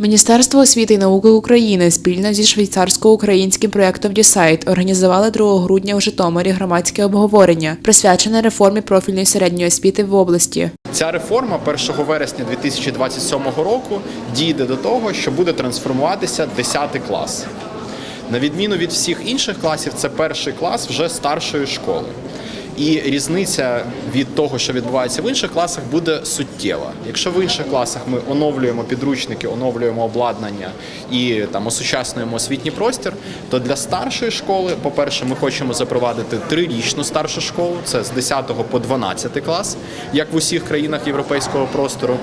Міністерство освіти і науки України спільно зі швейцарсько-українським проєктом Дісайт організували 2 грудня у Житомирі громадське обговорення, присвячене реформі профільної середньої освіти в області. Ця реформа 1 вересня 2027 року дійде до того, що буде трансформуватися 10 клас. На відміну від всіх інших класів, це перший клас вже старшої школи. І різниця від того, що відбувається в інших класах, буде суттєва. Якщо в інших класах ми оновлюємо підручники, оновлюємо обладнання і там осучаснюємо освітній простір, то для старшої школи, по-перше, ми хочемо запровадити трирічну старшу школу, це з 10 по 12 клас, як в усіх країнах європейського простору.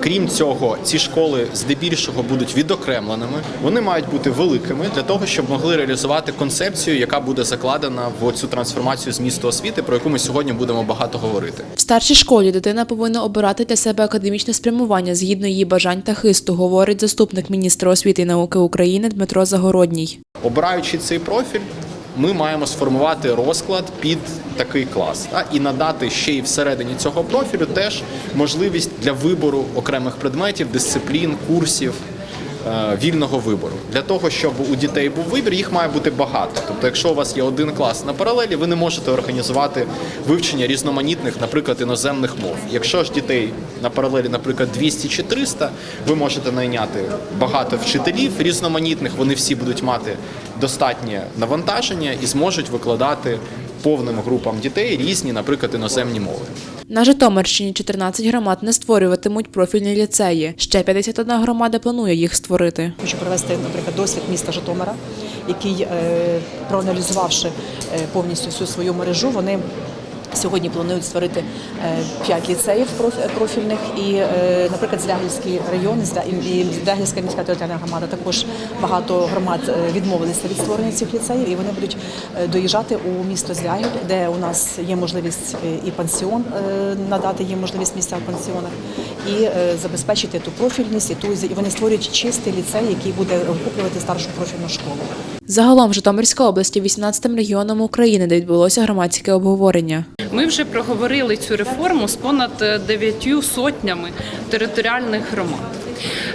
Крім цього, ці школи здебільшого будуть відокремленими. Вони мають бути великими для того, щоб могли реалізувати концепцію, яка буде закладена в цю трансформацію змісту освіти, про яку ми сьогодні будемо багато говорити. В старшій школі дитина повинна обирати для себе академічне спрямування згідно її бажань та хисту, говорить заступник міністра освіти і науки України Дмитро Загородній. Обираючи цей профіль, ми маємо сформувати розклад під такий клас та, і надати ще й всередині цього профілю теж можливість для вибору окремих предметів, дисциплін, курсів. Е, Вільного вибору для того, щоб у дітей був вибір, їх має бути багато. Тобто, якщо у вас є один клас на паралелі, ви не можете організувати вивчення різноманітних, наприклад, іноземних мов. Якщо ж дітей на паралелі, наприклад, 200 чи 300, ви можете найняти багато вчителів різноманітних. Вони всі будуть мати достатнє навантаження і зможуть викладати повним групам дітей різні, наприклад, іноземні мови. На Житомирщині 14 громад не створюватимуть профільні ліцеї. Ще 51 громада планує їх створити. Хочу привести, наприклад, досвід міста Житомира, який, е, проаналізувавши е, повністю всю свою мережу, вони сьогодні планують створити е, п'ять ліцеїв проф- профільних. І, е, наприклад, Звягільський район і Звягільська міська територіальна громада також багато громад е, відмовилися від створення цих ліцеїв, і вони будуть доїжджати у місто Звягіль, де у нас є можливість і пансіон надати їм можливість місця в пансіонах, і забезпечити ту профільність, і ту і вони створюють чистий ліцей, який буде охоплювати старшу профільну школу. Загалом Житомирська область є 18 регіоном України, де відбулося громадське обговорення. Ми вже проговорили цю реформу з понад е, дев'ятью сотнями територіальних громад.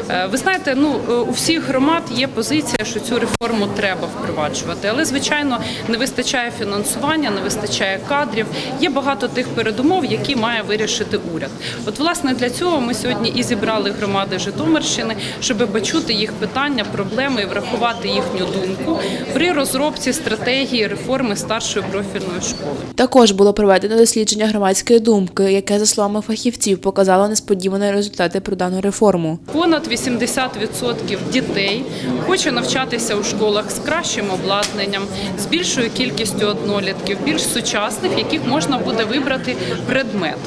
Е, Ви знаєте, ну е, у всіх громад є позиція, що цю реформу треба впроваджувати, але звичайно не вистачає фінансування, не вистачає кадрів. Є багато тих передумов, які має вирішити уряд. От власне для цього ми сьогодні і зібрали громади Житомирщини, щоб почути їх питання, проблеми і врахувати їхню думку при розробці стратегії реформи старшої профільної школи. Також було проведено дослідження громадської думки, яке, за словами фахівців, показало несподівані результати про дану реформу. Понад 80% дітей хоче навчатися у школах з кращим обладнанням, з більшою кількістю однолітків, більш сучасних, яких можна буде вибрати предмет.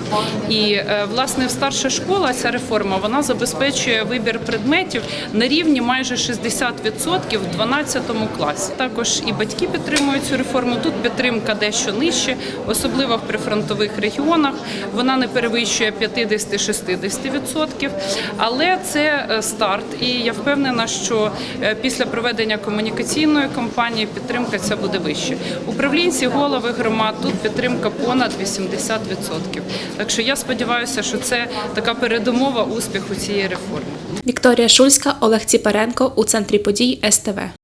І е, власне старша школа ця реформа вона забезпечує вибір предметів на рівні майже 60% в 12 класі. Також і батьки підтримують цю реформу. Тут підтримка дещо нижче, особливо в прифронтових регіонах. Вона не перевищує 50-60%. Але це е, старт, і я впевнена, що е, після проведення комунікаційної кампанії підтримка ця буде вище. Управлінці, голови громад тут підтримка понад 80%. Так що я сподіваюся, що це така передумова успіху цієї реформи. Вікторія Шульська, Олег Ціпаренко у центрі подій СТВ.